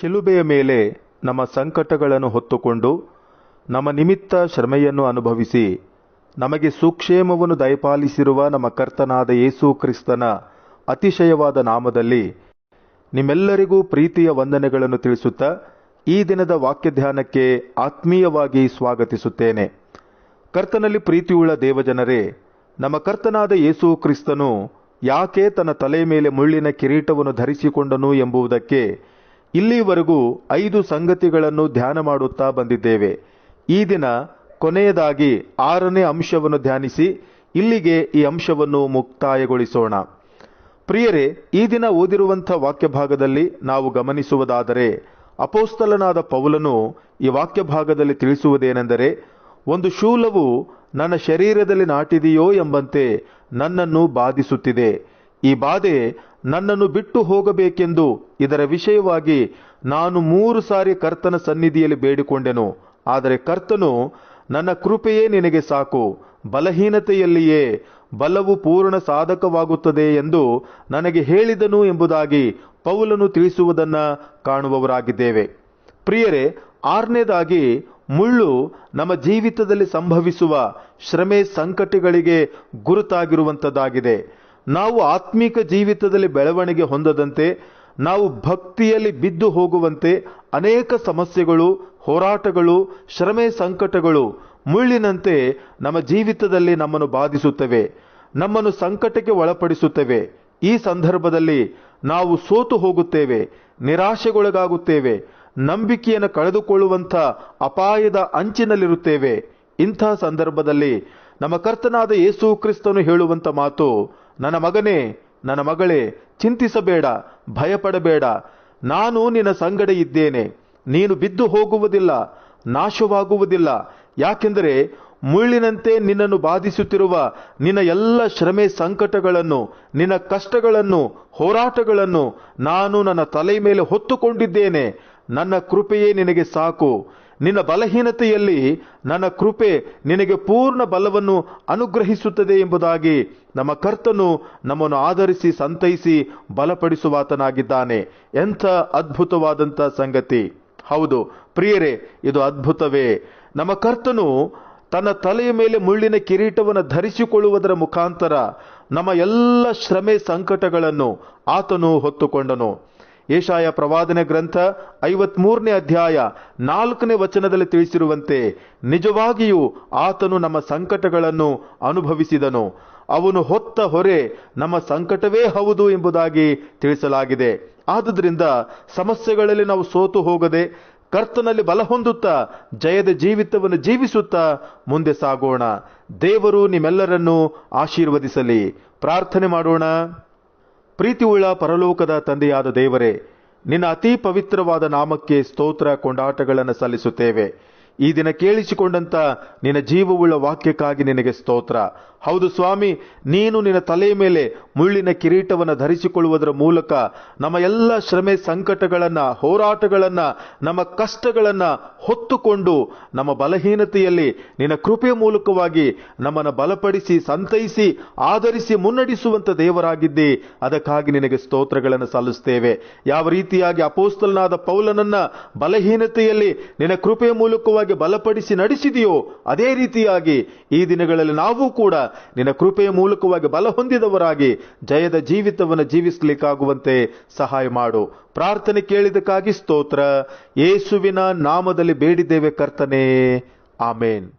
ಶಿಲುಬೆಯ ಮೇಲೆ ನಮ್ಮ ಸಂಕಟಗಳನ್ನು ಹೊತ್ತುಕೊಂಡು ನಮ್ಮ ನಿಮಿತ್ತ ಶ್ರಮೆಯನ್ನು ಅನುಭವಿಸಿ ನಮಗೆ ಸುಕ್ಷೇಮವನ್ನು ದಯಪಾಲಿಸಿರುವ ನಮ್ಮ ಕರ್ತನಾದ ಯೇಸು ಕ್ರಿಸ್ತನ ಅತಿಶಯವಾದ ನಾಮದಲ್ಲಿ ನಿಮ್ಮೆಲ್ಲರಿಗೂ ಪ್ರೀತಿಯ ವಂದನೆಗಳನ್ನು ತಿಳಿಸುತ್ತಾ ಈ ದಿನದ ವಾಕ್ಯ ಧ್ಯಾನಕ್ಕೆ ಆತ್ಮೀಯವಾಗಿ ಸ್ವಾಗತಿಸುತ್ತೇನೆ. ಕರ್ತನಲ್ಲಿ ಪ್ರೀತಿಯುಳ್ಳ ದೇವಜನರೇ, ನಮ್ಮ ಕರ್ತನಾದ ಯೇಸು ಕ್ರಿಸ್ತನು ಯಾಕೆ ತನ್ನ ತಲೆಯ ಮೇಲೆ ಮುಳ್ಳಿನ ಕಿರೀಟವನ್ನು ಧರಿಸಿಕೊಂಡನು ಎಂಬುದಕ್ಕೆ ಇಲ್ಲಿವರೆಗೂ ಐದು ಸಂಗತಿಗಳನ್ನು ಧ್ಯಾನ ಮಾಡುತ್ತಾ ಬಂದಿದ್ದೇವೆ. ಈ ದಿನ ಕೊನೆಯದಾಗಿ ಆರನೇ ಅಂಶವನ್ನು ಧ್ಯಾನಿಸಿ ಇಲ್ಲಿಗೆ ಈ ಅಂಶವನ್ನು ಮುಕ್ತಾಯಗೊಳಿಸೋಣ. ಪ್ರಿಯರೇ, ಈ ದಿನ ಓದಿರುವಂಥ ವಾಕ್ಯ ಭಾಗದಲ್ಲಿ ನಾವು ಗಮನಿಸುವುದಾದರೆ, ಅಪೋಸ್ತಲನಾದ ಪೌಲನು ಈ ವಾಕ್ಯ ಭಾಗದಲ್ಲಿ ತಿಳಿಸುವುದೇನೆಂದರೆ, ಒಂದು ಶೂಲವು ನನ್ನ ಶರೀರದಲ್ಲಿ ನಾಟಿದೆಯೋ ಎಂಬಂತೆ ನನ್ನನ್ನು ಬಾಧಿಸುತ್ತಿದೆ. ಈ ಬಾಧೆ ನನ್ನನ್ನು ಬಿಟ್ಟು ಹೋಗಬೇಕೆಂದು ಇದರ ವಿಷಯವಾಗಿ ನಾನು ಮೂರು ಸಾರಿ ಕರ್ತನ ಸನ್ನಿಧಿಯಲ್ಲಿ ಬೇಡಿಕೊಂಡೆನು. ಆದರೆ ಕರ್ತನು ನನ್ನ ಕೃಪೆಯೇ ನಿನಗೆ ಸಾಕು. ಬಲಹೀನತೆಯಲ್ಲಿಯೇ ಬಲವು ಪೂರ್ಣ ಸಾಧಕವಾಗುತ್ತದೆ ಎಂದು ನನಗೆ ಹೇಳಿದನು ಎಂಬುದಾಗಿ ಪೌಲನು ತಿಳಿಸುವುದನ್ನು ಕಾಣುವವರಾಗಿದ್ದೇವೆ. ಪ್ರಿಯರೇ, ಆರನೇದಾಗಿ ಮುಳ್ಳು ನಮ್ಮ ಜೀವಿತದಲ್ಲಿ ಸಂಭವಿಸುವ ಶ್ರಮೆ ಸಂಕಟಗಳಿಗೆ ಗುರುತಾಗಿರುವಂಥದ್ದಾಗಿದೆ. ನಾವು ಆತ್ಮೀಕ ಜೀವಿತದಲ್ಲಿ ಬೆಳವಣಿಗೆ ಹೊಂದದಂತೆ, ನಾವು ಭಕ್ತಿಯಲ್ಲಿ ಬಿದ್ದು ಹೋಗುವಂತೆ ಅನೇಕ ಸಮಸ್ಯೆಗಳು, ಹೋರಾಟಗಳು, ಶ್ರಮೆ ಸಂಕಟಗಳು ಮುಳ್ಳಿನಂತೆ ನಮ್ಮ ಜೀವಿತದಲ್ಲಿ ನಮ್ಮನ್ನು ಬಾಧಿಸುತ್ತವೆ, ನಮ್ಮನ್ನು ಸಂಕಟಕ್ಕೆ ಒಳಪಡಿಸುತ್ತವೆ. ಈ ಸಂದರ್ಭದಲ್ಲಿ ನಾವು ಸೋತು ಹೋಗುತ್ತೇವೆ, ನಿರಾಶೆಗೊಳಗಾಗುತ್ತೇವೆ, ನಂಬಿಕೆಯನ್ನು ಕಳೆದುಕೊಳ್ಳುವಂಥ ಅಪಾಯದ ಅಂಚಿನಲ್ಲಿರುತ್ತೇವೆ. ಇಂಥ ಸಂದರ್ಭದಲ್ಲಿ ನಮ್ಮ ಕರ್ತನಾದ ಯೇಸು ಕ್ರಿಸ್ತನು ಹೇಳುವಂಥ ಮಾತು ನನ್ನ ಮಗನೇ, ನನ್ನ ಮಗಳೇ, ಚಿಂತಿಸಬೇಡ, ಭಯಪಡಬೇಡ. ನಾನು ನಿನ್ನ ಸಂಗಡ ಇದ್ದೇನೆ. ನೀನು ಬಿದ್ದು ಹೋಗುವುದಿಲ್ಲ, ನಾಶವಾಗುವುದಿಲ್ಲ. ಯಾಕೆಂದರೆ ಮುಳ್ಳಿನಂತೆ ನಿನ್ನನ್ನು ಬಾಧಿಸುತ್ತಿರುವ ನಿನ್ನ ಎಲ್ಲ ಶ್ರಮೆ ಸಂಕಟಗಳನ್ನು, ನಿನ್ನ ಕಷ್ಟಗಳನ್ನು, ಹೋರಾಟಗಳನ್ನು ನಾನು ನನ್ನ ತಲೆ ಮೇಲೆ ಹೊತ್ತುಕೊಂಡಿದ್ದೇನೆ. ನನ್ನ ಕೃಪೆಯೇ ನಿನಗೆ ಸಾಕು. ನಿನ್ನ ಬಲಹೀನತೆಯಲ್ಲಿ ನನ್ನ ಕೃಪೆ ನಿನಗೆ ಪೂರ್ಣ ಬಲವನ್ನು ಅನುಗ್ರಹಿಸುತ್ತದೆ ಎಂಬುದಾಗಿ ನಮ್ಮ ಕರ್ತನು ನಮ್ಮನ್ನು ಆಧರಿಸಿ ಸಂತೈಸಿ ಬಲಪಡಿಸುವಾತನಾಗಿದ್ದಾನೆ. ಎಂಥ ಅದ್ಭುತವಾದಂಥ ಸಂಗತಿ. ಹೌದು, ಪ್ರಿಯರೇ, ಇದು ಅದ್ಭುತವೇ. ನಮ್ಮ ಕರ್ತನು ತನ್ನ ತಲೆಯ ಮೇಲೆ ಮುಳ್ಳಿನ ಕಿರೀಟವನ್ನು ಧರಿಸಿಕೊಳ್ಳುವುದರ ಮುಖಾಂತರ ನಮ್ಮ ಎಲ್ಲ ಶ್ರಮೆ ಸಂಕಟಗಳನ್ನು ಆತನು ಹೊತ್ತುಕೊಂಡನು. ಏಷಾಯ ಪ್ರವಾದನೆ ಗ್ರಂಥ ಐವತ್ಮೂರನೇ ಅಧ್ಯಾಯ ನಾಲ್ಕನೇ ವಚನದಲ್ಲಿ ತಿಳಿಸಿರುವಂತೆ, ನಿಜವಾಗಿಯೂ ಆತನು ನಮ್ಮ ಸಂಕಟಗಳನ್ನು ಅನುಭವಿಸಿದನು. ಅವನು ಹೊತ್ತ ಹೊರೆ ನಮ್ಮ ಸಂಕಟವೇ ಹೌದು ಎಂಬುದಾಗಿ ತಿಳಿಸಲಾಗಿದೆ. ಆದುದರಿಂದ ಸಮಸ್ಯೆಗಳಲ್ಲಿ ನಾವು ಸೋತು ಹೋಗದೆ, ಕರ್ತನಲ್ಲಿ ಬಲ ಹೊಂದುತ್ತಾ, ಜಯದ ಜೀವಿತವನ್ನು ಜೀವಿಸುತ್ತಾ ಮುಂದೆ ಸಾಗೋಣ. ದೇವರು ನಿಮ್ಮೆಲ್ಲರನ್ನೂ ಆಶೀರ್ವದಿಸಲಿ. ಪ್ರಾರ್ಥನೆ ಮಾಡೋಣ. ಪ್ರೀತಿಯುಳ್ಳ ಪರಲೋಕದ ತಂದೆಯಾದ ದೇವರೇ ನಿನ್ನ ಅತಿ ಪವಿತ್ರವಾದ ನಾಮಕ್ಕೆ ಸ್ತೋತ್ರ ಕೊಂಡಾಟಗಳನ್ನು ಸಲ್ಲಿಸುತ್ತೇವೆ. ಈ ದಿನ ಕೇಳಿಸಿಕೊಂಡಂತ ನಿನ್ನ ಜೀವವುಳ್ಳ ವಾಕ್ಯಕ್ಕಾಗಿ ನಿನಗೆ ಸ್ತೋತ್ರ. ಹೌದು ಸ್ವಾಮಿ, ನೀನು ನಿನ್ನ ತಲೆಯ ಮೇಲೆ ಮುಳ್ಳಿನ ಕಿರೀಟವನ್ನು ಧರಿಸಿಕೊಳ್ಳುವುದರ ಮೂಲಕ ನಮ್ಮ ಎಲ್ಲ ಶ್ರಮೆ ಸಂಕಟಗಳನ್ನು, ಹೋರಾಟಗಳನ್ನು, ನಮ್ಮ ಕಷ್ಟಗಳನ್ನು ಹೊತ್ತುಕೊಂಡು ನಮ್ಮ ಬಲಹೀನತೆಯಲ್ಲಿ ನಿನ್ನ ಕೃಪೆಯ ಮೂಲಕವಾಗಿ ನಮ್ಮನ್ನು ಬಲಪಡಿಸಿ, ಸಂತೈಸಿ, ಆಧರಿಸಿ ಮುನ್ನಡೆಸುವಂಥ ದೇವರಾಗಿದ್ದಿ. ಅದಕ್ಕಾಗಿ ನಿನಗೆ ಸ್ತೋತ್ರಗಳನ್ನು ಸಲ್ಲಿಸ್ತೇವೆ. ಯಾವ ರೀತಿಯಾಗಿ ಅಪೋಸ್ತಲನಾದ ಪೌಲನನ್ನ ಬಲಹೀನತೆಯಲ್ಲಿ ನಿನ್ನ ಕೃಪೆಯ ಮೂಲಕವಾಗಿ ಬಲಪಡಿಸಿ ನಡೆಸಿದೆಯೋ ಅದೇ ರೀತಿಯಾಗಿ ಈ ದಿನಗಳಲ್ಲಿ ನಾವು ಕೂಡ ನಿನ್ನ ಕೃಪೆಯ ಮೂಲಕವಾಗಿ ಬಲ ಹೊಂದಿದವರಾಗಿ ಜಯದ ಜೀವಿತವನ್ನು ಜೀವಿಸಲಿಕ್ಕಾಗುವಂತೆ ಸಹಾಯ ಮಾಡು. ಪ್ರಾರ್ಥನೆ ಕೇಳಿದಕ್ಕಾಗಿ ಸ್ತೋತ್ರ. ಯೇಸುವಿನ ನಾಮದಲ್ಲಿ ಬೇಡಿದ್ದೇವೆ ಕರ್ತನೇ. ಆಮೇನ್.